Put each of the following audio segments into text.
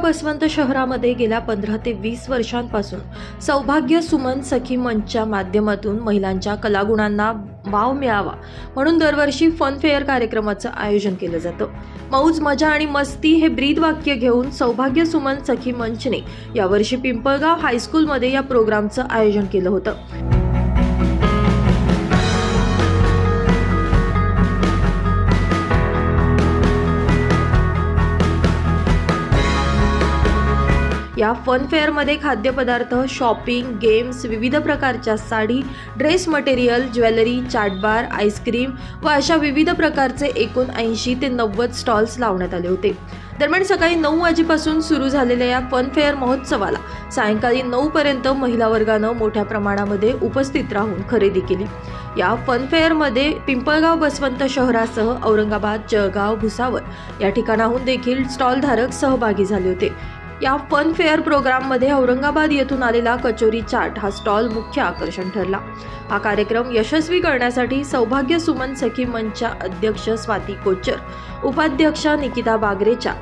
बसवंत शहरामध्ये गेल्या पंधरा ते वीस वर्षांपासून सौभाग्य सुमन सखी मंचच्या माध्यमातून महिलांच्या कलागुणांना वाव मिळावा म्हणून दरवर्षी फनफेअर कार्यक्रमाचं आयोजन केलं जातं. मौज मजा आणि मस्ती हे ब्रीद वाक्य घेऊन सौभाग्य सुमन सखी मंचने यावर्षी पिंपळगाव हायस्कूलमध्ये या प्रोग्रामचं आयोजन केलं होतं. या फन फेअरमध्ये खाद्यपदार्थ शॉपिंग गेम्स विविध प्रकारच्या sari dress material jewellery chaat bar ice cream व अशा विविध प्रकारचे एकूण ऐंशी ते नव्वद स्टॉल्स लावण्यात आले होते. दरम्यान सकाळी नऊ वाजेपासून सुरू झालेल्या या फन फेअर महोत्सवाला सायंकाळी नऊपर्यंत महिला वर्गानं मोठ्या प्रमाणामध्ये उपस्थित राहून खरेदी केली. या फन फेअरमध्ये पिंपळगाव बसवंत शहरासह औरंगाबाद जळगाव भुसावळ या ठिकाणाहून देखील स्टॉलधारक सहभागी झाले होते. या फन फेअर प्रोग्राममध्ये औरंगाबाद येथून आलेला कचोरी चाट हा स्टॉल मुख्य आकर्षण ठरला. हा कार्यक्रम यशस्वी करण्यासाठी सौभाग्य सुमन सखी मंचच्या अध्यक्ष स्वाती कोचर उपाध्यक्षा निकिता बागरेच्या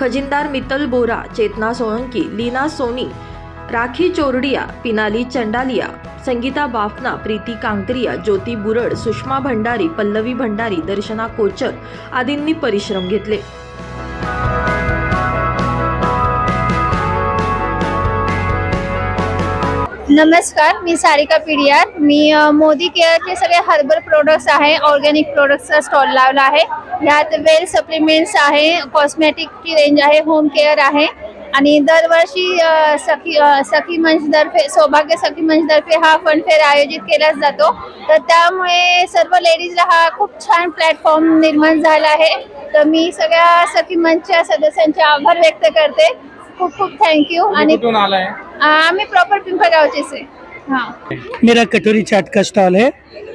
खजिनदार मित्तल बोरा चेतना सोळंकी लीना सोनी राखी चोरडिया पिनाली चंडालिया संगीता बाफना प्रीती कांकरिया ज्योती बुरड सुषमा भंडारी पल्लवी भंडारी दर्शना कोचर आदींनी परिश्रम घेतले. नमस्कार मी सारिका पिडियार. मी मोदी केअरचे सगळे हर्बल प्रोडक्ट्स आहे ऑर्गॅनिक प्रोडक्ट्सचा स्टॉल लावला आहे. ह्यात वेल सप्लिमेंट्स आहे कॉस्मेटिकची रेंज आहे होम केअर आहे. आणि दरवर्षी अ, सखी अ, सखी मंचतर्फे सौभाग्य सखी मंचतर्फे हा फंड फेअर आयोजित केला जातो. तर त्यामुळे सर्व लेडीजला हा खूप छान प्लॅटफॉर्म निर्माण झाला आहे. तर मी सगळ्या सखी मंचच्या सदस्यांचे आभार व्यक्त करते. खूप खूप थँक्यू आणि कुठून आलाय? प्रॉपर पिंपळगावचेच आहे. हाँ. मेरा कटोरी चाट का स्टॉल है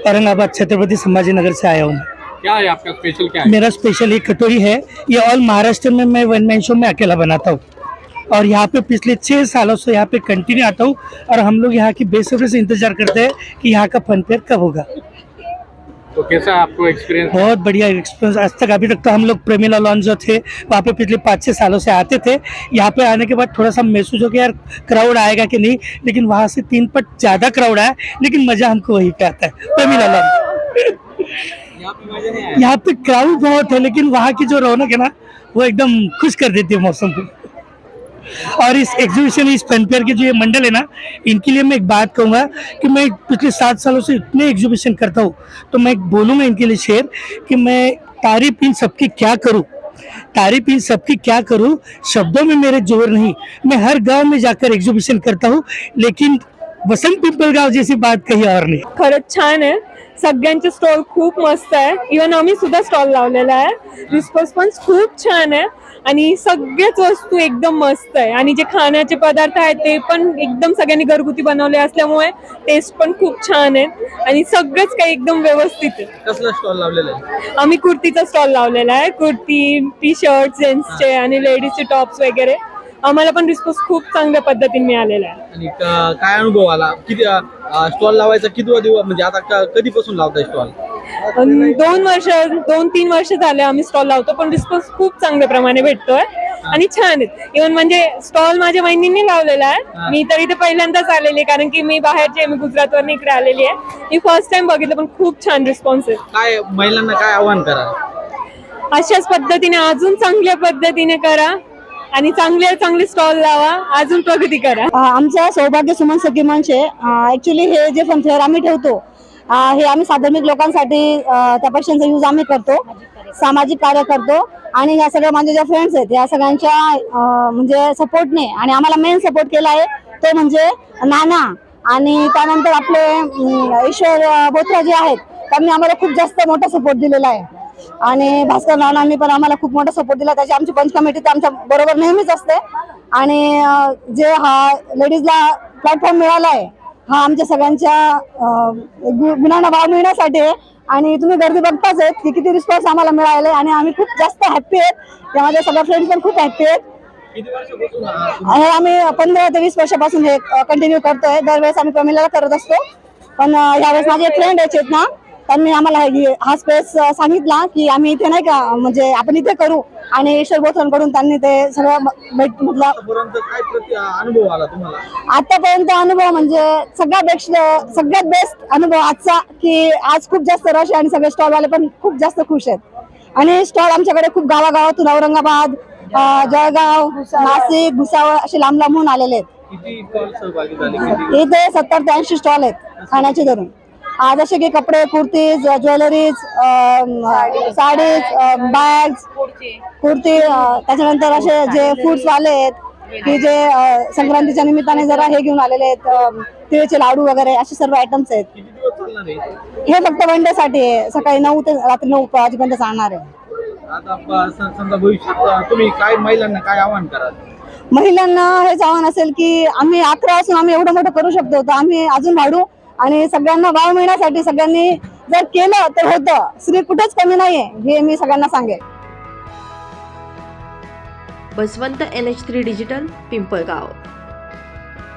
औरंगाबाद छत्रपति संभाजी नगर से आया हूँ। क्या है आपका स्पेशल क्या है? मेरा स्पेशल ये कटोरी है ये ऑल महाराष्ट्र में मैं वन मैन शो में अकेला बनाता हूँ। और यहाँ पे पिछले छः सालों से यहाँ पे कंटिन्यू आता हूँ और हम लोग यहाँ की बेसब्री से इंतज़ार करते हैं कि यहाँ का फन फेयर कब होगा। तो कैसा आपको एक्सपीरियंस बहुत बढ़िया एक्सपीरियंस आज तक अभी तक तो हम लोग प्रेमिला लॉन्च जो थे वहाँ पे पिछले पाँच छः सालों से आते थे। यहाँ पे आने के बाद थोड़ा सा महसूस हो गया यार क्राउड आएगा कि नहीं लेकिन वहाँ से तीन पट ज़्यादा क्राउड आया लेकिन मज़ा हमको वहीं पे आता है। प्रेमिला लॉन्च यहाँ पे क्राउड बहुत है लेकिन वहाँ की जो रौनक है ना वो एकदम खुश कर देती है मौसम को। और इस एग्जीबिशन इस फन के जो ये मंडल है ना, इनके लिए मैं एक बात कहूँगा कि मैं पिछले सात सालों से इतने एग्जीबिशन करता हूँ। तो मैं बोलूँगा इनके लिए शेयर कि मैं तारीफ़ इन सबकी क्या करूँ? तारीफ़ इन सबकी क्या करूँ? शब्दों में मेरे ज़ोर नहीं। मैं हर गाँव में जाकर एग्जीबिशन करता हूँ, लेकिन वसंत पिंपलगाव जैसी बात कहीं और नहीं। खरंच छान आहे सगळ्यांचे स्टॉल खूप मस्त आहे. इवन आम्ही सुद्धा स्टॉल लावलेला आहे. रिस्पॉन्स पण खूप छान आहे. आणि सगळ्याच वस्तू एकदम मस्त आहे. आणि जे खाण्याचे पदार्थ आहेत ते पण एकदम सगळ्यांनी घरगुती बनवले असल्यामुळे टेस्ट पण खूप छान आहे. आणि सगळंच काही एकदम व्यवस्थित आहे. स्टॉल लावलेला आहे? आम्ही कुर्तीचा स्टॉल लावलेला आहे. कुर्ती टी शर्ट जेंट्सचे आणि लेडीजचे टॉप्स वगैरे. आम्हाला पण रिस्पॉन्स खूप चांगल्या पद्धतीने मिळालेला आहे. आणि क- काय अनुभव आला? किती स्टॉल लावायचा किती दिवस म्हणजे आता क- कधीपासून लावताय स्टॉल अन दोन वर्ष दोन तीन वर्ष झाले आम्ही स्टॉल लावतो पण रिस्पॉन्स खूप चांगल्या प्रमाणे भेटतोय. आणि छान आहेत. इव्हन म्हणजे स्टॉल माझ्या वहिनींनी लावलेला आहे. मी तर इथे पहिल्यांदाच आलेली आहे कारण की मी बाहेरची आहे, मी गुजरातवरून इकडे आलेली आहे. मी फर्स्ट टाइम बघितलं पण खूप छान रिस्पॉन्स आहे काय महिलांना काय आव्हान करा? अशाच पद्धतीने अजून चांगल्या पद्धतीने करा. आणि चांगले चांगले स्टॉल लावा. अजून प्रगती करा. आमचा आमचं सौभाग्य सुमन सखी मंच आहे ऍक्च्युली हे जे फन फेअर आम्ही ठेवतो हे आम्ही साधर्मिक लोकांसाठी त्या पैशांचा यूज आम्ही करतो. सामाजिक कार्य करतो. आणि या सगळ्या माझ्या ज्या फ्रेंड्स आहेत या सगळ्यांच्या म्हणजे सपोर्टने आणि आम्हाला मेन सपोर्ट केला आहे तो म्हणजे नाना. आणि त्यानंतर आपले ईश्वर बोत्रा जे आहेत त्यांनी आम्हाला खूप जास्त मोठा सपोर्ट दिलेला आहे. आणि भास्कर राणांनी पण आम्हाला खूप मोठा सपोर्ट दिला. त्याची आमची पंच कमिटी तर आमच्या बरोबर नेहमीच असते. आणि जे हा लेडीजला प्लॅटफॉर्म मिळाला आहे हा आमच्या सगळ्यांच्या गु- गुणांना भाव मिळण्यासाठी आहे. आणि तुम्ही गर्दी बघताच आहेत की किती रिस्पॉन्स आम्हाला मिळाले आणि आम्ही खूप जास्त हॅप्पी आहेत. यामध्ये सगळ्या फ्रेंड्स पण खूप हॅप्पी आहेत. हे आम्ही पंधरा ते वीस वर्षापासून हे कंटिन्यू करतोय. दरवेळेस आम्ही प्रमिलाला करत असतो. पण यावेळेस माझे फ्रेंड आहे चेतना. त्यांनी आम्हाला हे- हा स्पेस सांगितला की आम्ही इथे नाही का म्हणजे आपण इथे करू. आणि ईश्वर बोथरांकडून त्यांनी ते सगळं भेट म्हटलं. आतापर्यंत अनुभव आला तुम्हाला? आतापर्यंत अनुभव म्हणजे सगळ्यात बेस्ट सगळ्यात बेस्ट अनुभव आजचा की आज खूप जास्त रश आहे आणि सगळे स्टॉलवाले पण खूप जास्त खुश आहेत. आणि स्टॉल आमच्याकडे खूप गावागावातून औरंगाबाद जळगाव नाशिक भुसावळ असे लांब लांबून आलेले आहेत. इथे सत्तर ते ऐंशी स्टॉल आहेत खाण्याचे धरून. जसे की कपडे कुर्तीज ज्वेलरीज साडीज बॅग्स कुर्ती त्याच्यानंतर असे जे फूड्स वाले आहेत की जे संक्रांतीच्या निमित्ताने जरा हे घेऊन आलेले आहेत तिळचे लाडू वगैरे असे सर्व आयटम्स आहेत. हे फक्त वन डे साठी आहे. सकाळी नऊ ते रात्री नऊ वाजेपर्यंत चालणार आहे. तुम्ही काय महिलांना काय आव्हान कराल? महिलांना हेच आव्हान असेल की आम्ही अकरा असून आम्ही एवढं मोठं करू शकतो तर आम्ही अजून वाढू. आणि सगळ्यांना वाव मिळण्यासाठी सगळ्यांनी जर केलं तर होतं. स्त्री कुठेच कमी नाहीये हे मी सगळ्यांना सांगेन. Basavant N H three digital Pimpalgaon.